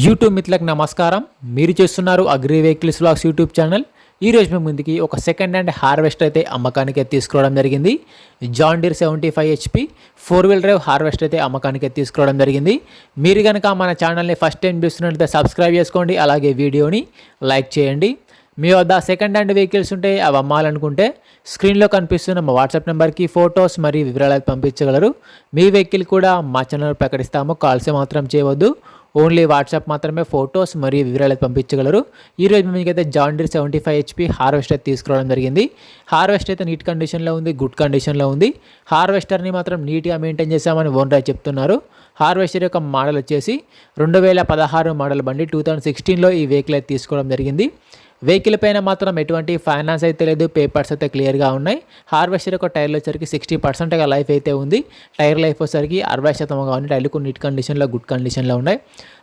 YouTube మిత్రులకు నమస్కారం. మీరు చేస్తున్నారు agri vehicles blogs YouTube channel. ఈ రోజు మీ ముందుకి ఒక సెకండ్ హ్యాండ్ హార్వెస్టర్ అయితే అమ్మకానికి తీసుకురావడం జరిగింది. John Deere seventy five HP four wheel drive harvester అయితే అమ్మకానికి తీసుకురావడం జరిగింది. మీరు కనుక మన ఛానల్ని ఫస్ట్ టైం చూస్తున్నట్లయితే సబ్స్క్రైబ్ చేసుకోండి. అలాగే వీడియోని లైక్ చేయండి. మీ వద్ద సెకండ్ హ్యాండ్ వెహికల్స్ ఉంటే అవి అమ్మాలనుకుంటే స్క్రీన్లో కనిపిస్తున్న మా వాట్సాప్ నెంబర్కి ఫొటోస్ మరియు వివరాలు పంపించగలరు. మీ వెహికల్ కూడా మా ఛానల్ ప్రకటిస్తాము. కాల్స్ మాత్రం చేయవద్దు. ఓన్లీ వాట్సాప్ మాత్రమే ఫొటోస్ మరియు వివరాలు పంపించగలరు. ఈరోజు మీకైతే John Deere seventy five HP harvester తీసుకురావడం జరిగింది. హార్వెస్టర్ అయితే నీట్ కండిషన్లో ఉంది గుడ్ కండిషన్లో ఉంది. హార్వెస్టర్ని మాత్రం నీట్గా మెయింటైన్ చేశామని ఓనర్ చెప్తున్నారు. హార్వెస్టర్ యొక్క మోడల్ వచ్చేసి రెండు వేల పదహారు మోడల్ బండి టూ థౌజండ్ సిక్స్టీన్లో ఈ వెహికల్ అయితే తీసుకోవడం జరిగింది. వెహికల్ పైన మాత్రం ఎటువంటి ఫైనాన్స్ అయితే లేదు పేపర్స్ అయితే క్లియర్గా ఉన్నాయి. హార్వెస్టర్ యొక్క టైర్లు వచ్చరికి సిక్స్టీ పర్సెంట్గా లైఫ్ అయితే ఉంది. టైర్ లైఫ్ వచ్చేసరికి అరవై శాతంగా ఉంది. టైర్లు నీట్ కండిషన్లో గుడ్ కండిషన్లో ఉన్నాయి.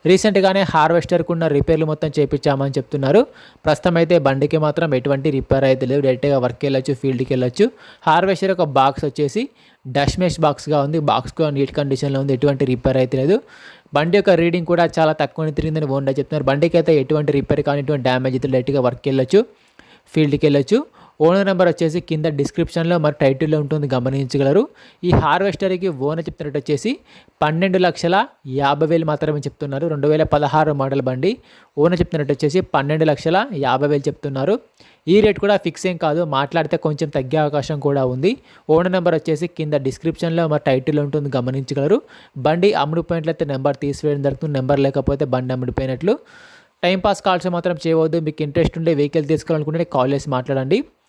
రీసెంట్గానే హార్వెస్టర్కు ఉన్న రిపేర్లు మొత్తం చేపించామని చెప్తున్నారు. ప్రస్తుతం అయితే బండికి మాత్రం ఎటువంటి రిపేర్ అయితే లేదు. డైరెక్ట్గా వర్క్ వెళ్ళొచ్చు ఫీల్డ్కి వెళ్ళొచ్చు హార్వెస్టర్ యొక్క బాక్స్ వచ్చేసి డస్ట్ మెష్ బాక్స్గా ఉంది. బాక్స్ కూడా నీట్ కండిషన్లో ఉంది. ఎటువంటి రిపేర్ అయితే లేదు. బండి యొక్క రీడింగ్ కూడా చాలా తక్కువ తిరిగిందని ఓన్గా చెప్తున్నారు. బండికి అయితే ఎటువంటి రిపేర్ కానీ ఎటువంటి డ్యామేజ్ అయితే లైట్గా వర్క్ వెళ్ళొచ్చు ఫీల్డ్కి వెళ్ళొచ్చు ఓనర్ నెంబర్ వచ్చేసి కింద డిస్క్రిప్షన్లో మరి టైటిల్లో ఉంటుంది గమనించగలరు. ఈ హార్వెస్టర్కి ఓనర్ చెప్తున్నట్టు వచ్చేసి పన్నెండు లక్షల యాభై వేలు మాత్రమే చెప్తున్నారు రెండు వేల పదహారు మోడల్ బండి. ఓనర్ చెప్తున్నట్టు వచ్చేసి పన్నెండు లక్షల యాభై వేలు చెప్తున్నారు. ఈ రేట్ కూడా ఫిక్స్ ఏం కాదు మాట్లాడితే కొంచెం తగ్గే అవకాశం కూడా ఉంది. ఓనర్ నెంబర్ వచ్చేసి కింద డిస్క్రిప్షన్లో మరి టైటిల్ ఉంటుంది గమనించగలరు. బండి అమ్ముడిపోయినట్లయితే నెంబర్ తీసివేయడం జరుగుతుంది నెంబర్ లేకపోతే బండి అమ్ముడిపోయినట్లు. టైంపాస్ కాల్స్ మాత్రం చేయవద్దు మీకు ఇంట్రెస్ట్ ఉండే వెహికల్ తీసుకోవాలనుకుంటే కాల్ చేసి మాట్లాడండి.